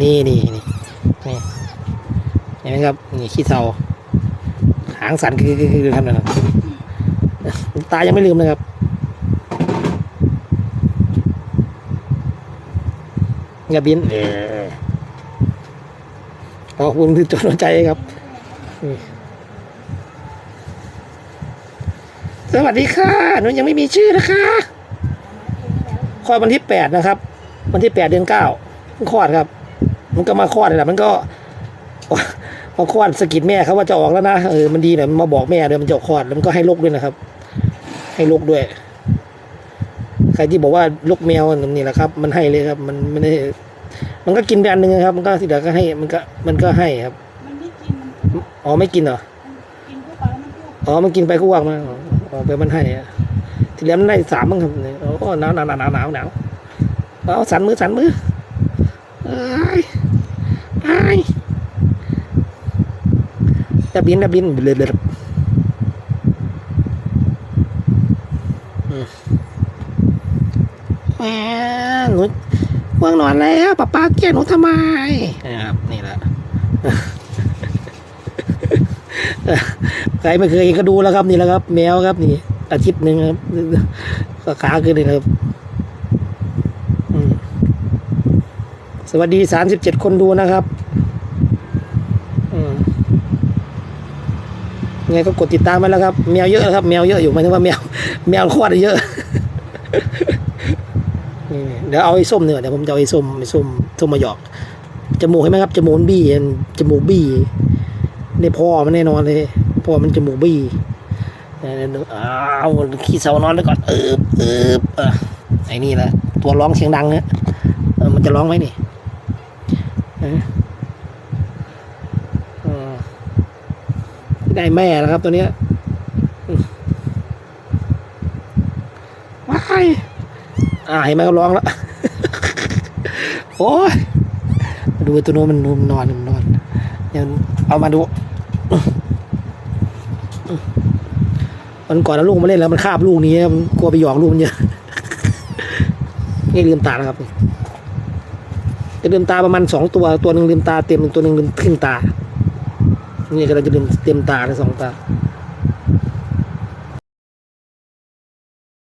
นี่นี่นี่เห็นไหมครับนี่ขี้เทาหางสันคือคือคือทำนะครับตายังไม่ลืมนะครับอย่าบินเออขอบคุณที่จดหัวใจครับสวัสดีค่ะหนูยังไม่มีชื่อนะคะคลอดวันที่แปดนะครับ วันที่แปดเดือนเก้าคลอดครับ มันก็มาคลอดนี่แหละมันก็พอคลอดสะกิดแม่เขาว่าจะออกแล้วนะเออมันดีหน่อยมันมาบอกแม่ด้วยมันจะออกคลอดแล้วมันก็ให้ลูกด้วยนะครับ ให้ลูกด้วย ใครที่บอกว่าลูกแมวนี่แหละครับ มันให้เลยครับ มันไม่ได้มันก็กินไปอันหนึ่งครับ มันก็ที่เหลือก็ให้มันก็มันก็ให้ครับมันไม่กินมันอ๋อไม่กินเหรอกินเข้าไปแล้วมันพูดอ๋อมันกินไปก็วางมาอ๋ออ๋อไปมันให้อะทีเหลือมันได้สามมั้งครับเนี่ยโอ้หนาวหนาวหนาวหนาวหนาวหนาวเอาสันมือสันมือ ไอ้ายอ้ายดับบินดับบินเบลอเบลออืมแหมหนูว่วงนอนแล้วป้าป้าเกลียดหนูทำไมนะครับนี่แหละใครไม่เคยเห็นก็ดูแล้วครับนี่แหละครับ แมวครับนี่อาทิตย์หนึ่งครับก็ขาขึ้นเลยนะครับอืม สวัสดีสามสิบเจ็ดคนดูนะครับยังไงก็กดติดตามไปแล้วครับ แมวเยอะครับ แมวเยอะอยู่หมายถึงว่าแมว แมวโคตรเยอะนี่เดี๋ยวเอาไอ้ส้มเนี่ยเดี๋ยวผมจะเอาไอ้ส้มไอ้ส้มส้มมาหยอกจมูกเห็นไหมครับจมูกมันบี้จมูกบี้ได้พ่อมันแน่นอนเลยพ่อมันจมูกบี้เอาขี้เสานอนแล้วก่อนเอิบเอิบเออไอ้นี่แหละตัวร้องเสียงดังเนี่ยมันจะร้องไหมนี่ ได้แม่แล้วครับตัวเนี้ยว้ายอ่าเห็นไหมก็ร้องแล้ว โอ้ยมาดูตัวโน้นมันนอนมันนอนเดี๋ยวเอามาดูวันก่อนเอาลูกมาเล่นแล้วมันคาบลูกนี้มันกลัวไปหยอกลูกมันเยอะนี่ลืมตาแล้วครับ จะลืมตาประมาณสองตัวตัวหนึ่งลืมตาเต็มตัวหนึ่งลืมครึ่งตา นี่ก็เราจะลืมเต็มตาทั้งสองตา